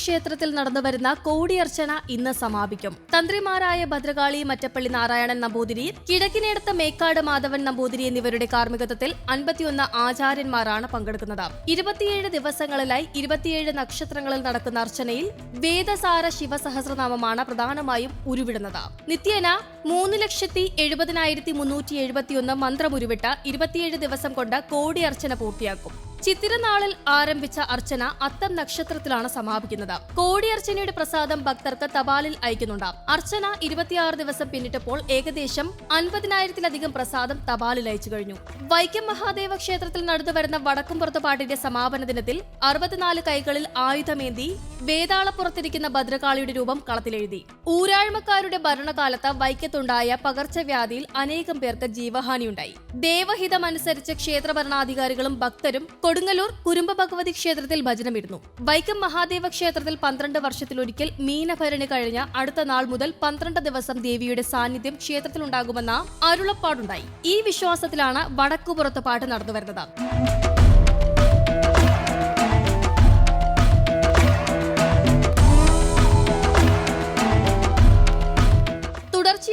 ക്ഷേത്രത്തിൽ നടന്നുവരുന്ന കോടിയർച്ചന ഇന്ന് സമാപിക്കും. തന്ത്രിമാരായ ഭദ്രകാളി മറ്റപ്പള്ളി നാരായണൻ നമ്പൂതിരി കിഴക്കിനേടത്ത് മേക്കാട് മാധവൻ നമ്പൂതിരി എന്നിവരുടെ കാർമ്മികത്വത്തിൽ അൻപത്തിയൊന്ന് ആചാര്യന്മാരാണ് പങ്കെടുക്കുന്നത്. ഇരുപത്തിയേഴ് ദിവസങ്ങളിലായി ഇരുപത്തിയേഴ് നക്ഷത്രങ്ങളിൽ നടക്കുന്ന അർച്ചനയിൽ വേദസാര ശിവസഹസ്രനാമമാണ് പ്രധാനമായും ഉരുവിടുന്നത്. നിത്യേന മൂന്ന് ലക്ഷത്തി എഴുപതിനായിരത്തി മുന്നൂറ്റി എഴുപത്തിയൊന്ന് മന്ത്രം ഉരുവിട്ട് ഇരുപത്തിയേഴ് ദിവസം കൊണ്ട് കോടിയർച്ചന പൂർത്തിയാക്കും. ചിത്തിരനാളിൽ ആരംഭിച്ച അർച്ചന അത്തം നക്ഷത്രത്തിലാണ് സമാപിക്കുന്നത്. കോടി അർച്ചനയുടെ പ്രസാദം ഭക്തർക്ക് തപാലിൽ അയക്കുന്നുണ്ട്. അർച്ചന ഇരുപത്തിയാറ് ദിവസം പിന്നിട്ടപ്പോൾ ഏകദേശം അൻപതിനായിരത്തിലധികം പ്രസാദം തപാലിൽ അയച്ചു കഴിഞ്ഞു. വൈക്കം മഹാദേവ ക്ഷേത്രത്തിൽ നടന്നുവരുന്ന വടക്കുംപുറത്ത് പാട്ടിന്റെ സമാപന ദിനത്തിൽ അറുപത്തിനാല് കൈകളിൽ ആയുധമേന്തി വേതാളപ്പുറത്തിരിക്കുന്ന ഭദ്രകാളിയുടെ രൂപം കളത്തിലെഴുതി. ഊരാഴ്മക്കാരുടെ ഭരണകാലത്ത് വൈക്കത്തുണ്ടായ പകർച്ചവ്യാധിയിൽ അനേകം പേർക്ക് ജീവഹാനിയുണ്ടായി. ദേവഹിതമനുസരിച്ച് ക്ഷേത്രഭരണാധികാരികളും ഭക്തരും കൊടുങ്ങല്ലൂർ കുരുമ്പ ഭഗവതി ക്ഷേത്രത്തിൽ ഭജനമിരുന്നു വൈക്കം മഹാദേവ ക്ഷേത്രത്തിൽ പന്ത്രണ്ട് വർഷത്തിലൊരിക്കൽ മീനഭരണി കഴിഞ്ഞ അടുത്ത നാൾ മുതൽ പന്ത്രണ്ട് ദിവസം ദേവിയുടെ സാന്നിധ്യം ക്ഷേത്രത്തിലുണ്ടാകുമെന്ന അരുളപ്പാടുണ്ടായി. ഈ വിശ്വാസത്തിലാണ് വടക്കുപുറത്ത് പാട്ട് നടന്നുവരുന്നത്.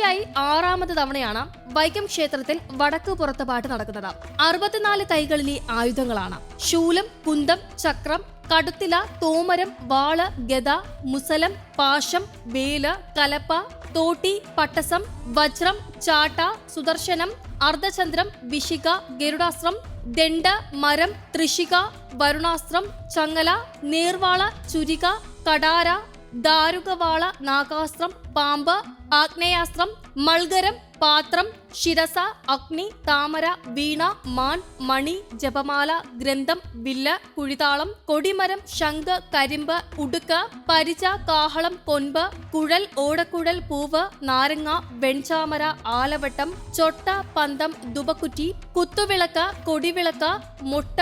തുടർച്ചയായി ആറാമത് തവണയാണ് വൈക്കം ക്ഷേത്രത്തിൽ വടക്ക് പുറത്തുപാട്ട് നടക്കുന്നത്. അറുപത്തിനാല് കൈകളിലെ ആയുധങ്ങളാണ്. ശൂലം കുന്തം ചക്രം കടുത്തില തോമരം വാൾ ഗദ മുസലം പാശം വേൽ കലപ്പ തോട്ടി പട്ടസം വജ്രം ചാട്ട സുദർശനം അർദ്ധചന്ദ്രം വിശിക ഗരുഡാസ്ത്രം ദണ്ഡ മരം തൃശിക വരുണാസ്ത്രം ചങ്ങല നീർവാള ചുരിക കടാര ദാരുകവാള നാഗാസ്ത്രം പാമ്പ് ആഗ്നേയാസ്ത്രം മൾഗരം പാത്രം ശിരസ അഗ്നി താമര വീണ മാൻ മണി ജപമാല ഗ്രന്ഥം വില്ല് കുഴിതാളം കൊടിമരം ശംഖ് കരിമ്പ് ഉടുക്ക് പരിച കാഹളം കൊൻപ് കുഴൽ ഓടക്കുഴൽ പൂവ് നാരങ്ങ വെൺചാമര ആലവട്ടം ചൊട്ട പന്തം ദുബക്കുറ്റി കുത്തുവിളക്ക് കൊടിവിളക്ക് മുട്ട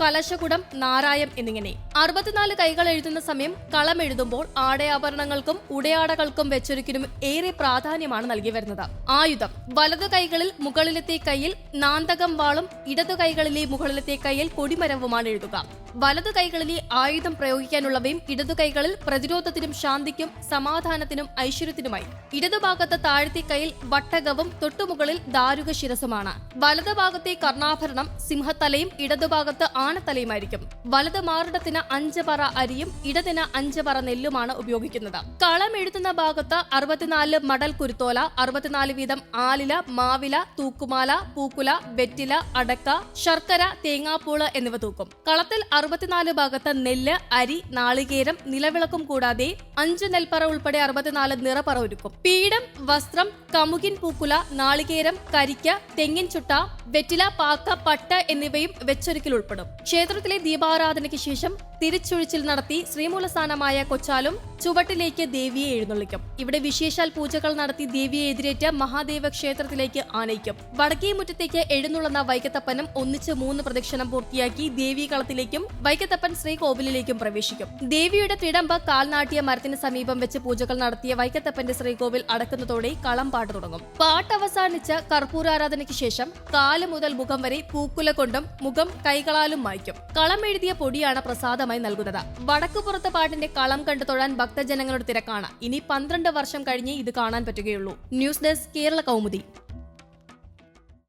കലശകുടം നാരായം എന്നിങ്ങനെ. അറുപത്തിനാല് കൈകൾ എഴുതുന്ന സമയം കളം എഴുതുമ്പോൾ ആടയാഭരണങ്ങൾക്കും ഉടയാടകൾക്കും വെച്ചൊരുക്കിനും ഏറെ പ്രാധാന്യമാണ് നൽകി വരുന്നത്. ആയുധം. വലതു കൈകളിൽ മുകളിലത്തെ കയ്യിൽ നാന്തകം വാളും ഇടതു കൈകളിലെ മുകളിലത്തെ കൈയിൽ കൊടിമരവുമാണ് എഴുതുക. വലതു കൈകളിലെ ആയുധം പ്രയോഗിക്കാനുള്ളവയും ഇടതു കൈകളിൽ പ്രതിരോധത്തിനും ശാന്തിക്കും സമാധാനത്തിനും ഐശ്വര്യത്തിനുമായി. ഇടതുഭാഗത്ത് താഴത്തെ കൈയിൽ വട്ടകവും തൊട്ടുമുകളിൽ ദാരുക ശിരസുമാണ്. വലതുഭാഗത്തെ കർണാഭരണം സിംഹത്തലയും ഇടതുഭാഗത്ത് ആനത്തലയുമായിരിക്കും. വലത് മാറിടത്തിന് അഞ്ച് പറ അരിയും ഇടതിന് അഞ്ച് പറ നെല്ലുമാണ് ഉപയോഗിക്കുന്നത്. കളം എഴുതുന്ന ഭാഗത്ത് അറുപത്തിനാല് മടൽ കുരുത്തോല അറുപത്തിനാല് വീതം ആലില മാവില തൂക്കുമാല പൂക്കുല വെറ്റില അടക്ക ശർക്കര തേങ്ങാപ്പൂൾ എന്നിവ തൂക്കും. കളത്തിൽ അറുപത്തിനാല് ഭാഗത്ത് നെല്ല് അരി നാളികേരം നിലവിളക്കും കൂടാതെ അഞ്ച് നെൽപ്പറ ഉൾപ്പെടെ അറുപത്തിനാല് നിറപ്പറ ഒരുക്കും. പീഠം വസ്ത്രം കമുകിൻ പൂക്കുല നാളികേരം കരിക്ക തെങ്ങിൻ ചുട്ട വെറ്റില പാക്ക പട്ട് എന്നിവയും വെച്ചൊരുക്കിൽ ഉൾപ്പെടും. ക്ഷേത്രത്തിലെ ദീപാരാധനയ്ക്ക് ശേഷം തിരിച്ചൊഴിച്ചിൽ നടത്തി ശ്രീമൂലസ്ഥാനമായ കൊച്ചാലും ചുവട്ടിലേക്ക് ദേവിയെ എഴുന്നള്ളിക്കും. ഇവിടെ വിശേഷാൽ പൂജകൾ നടത്തി ദേവിയെ എതിരേറ്റ് മഹാദേവ ക്ഷേത്രത്തിലേക്ക് ആനയിക്കും. വടക്കേ മുറ്റത്തേക്ക് എഴുന്നള്ളുന്ന വൈക്കത്തപ്പനും ഒന്നിച്ച് മൂന്ന് പ്രദക്ഷിണം പൂർത്തിയാക്കി ദേവി കളത്തിലേക്കും വൈക്കത്തപ്പൻ ശ്രീകോവിലിലേക്കും പ്രവേശിക്കും. ദേവിയുടെ തിടമ്പ് കാൽനാട്ടിയ മരത്തിന് സമീപം വെച്ച് പൂജകൾ നടത്തിയ വൈക്കത്തപ്പന്റെ ശ്രീകോവിൽ അടക്കുന്നതോടെ കളം പാട്ട് തുടങ്ങും. പാട്ട് അവസാനിച്ച് കർപ്പൂരാരാധനയ്ക്ക് ശേഷം കാൽ മുതൽ മുഖം വരെ പൂക്കുല കൊണ്ടും മുഖം കൈകളാലും മായ്ക്കും. കളം എഴുതിയ പൊടിയാണ് പ്രസാദമായി നൽകുന്നത്. വടക്കുപുറത്ത് പാട്ടിന്റെ കളം കണ്ടു തൊഴാൻ ഭക്തജനങ്ങളുടെ തിരക്കാണ്. ഇനി പന്ത്രണ്ട് വർഷം കഴിഞ്ഞേ ഇത് കാണാൻ പറ്റുകയുള്ളൂ. News desk Kerala Kaumudi.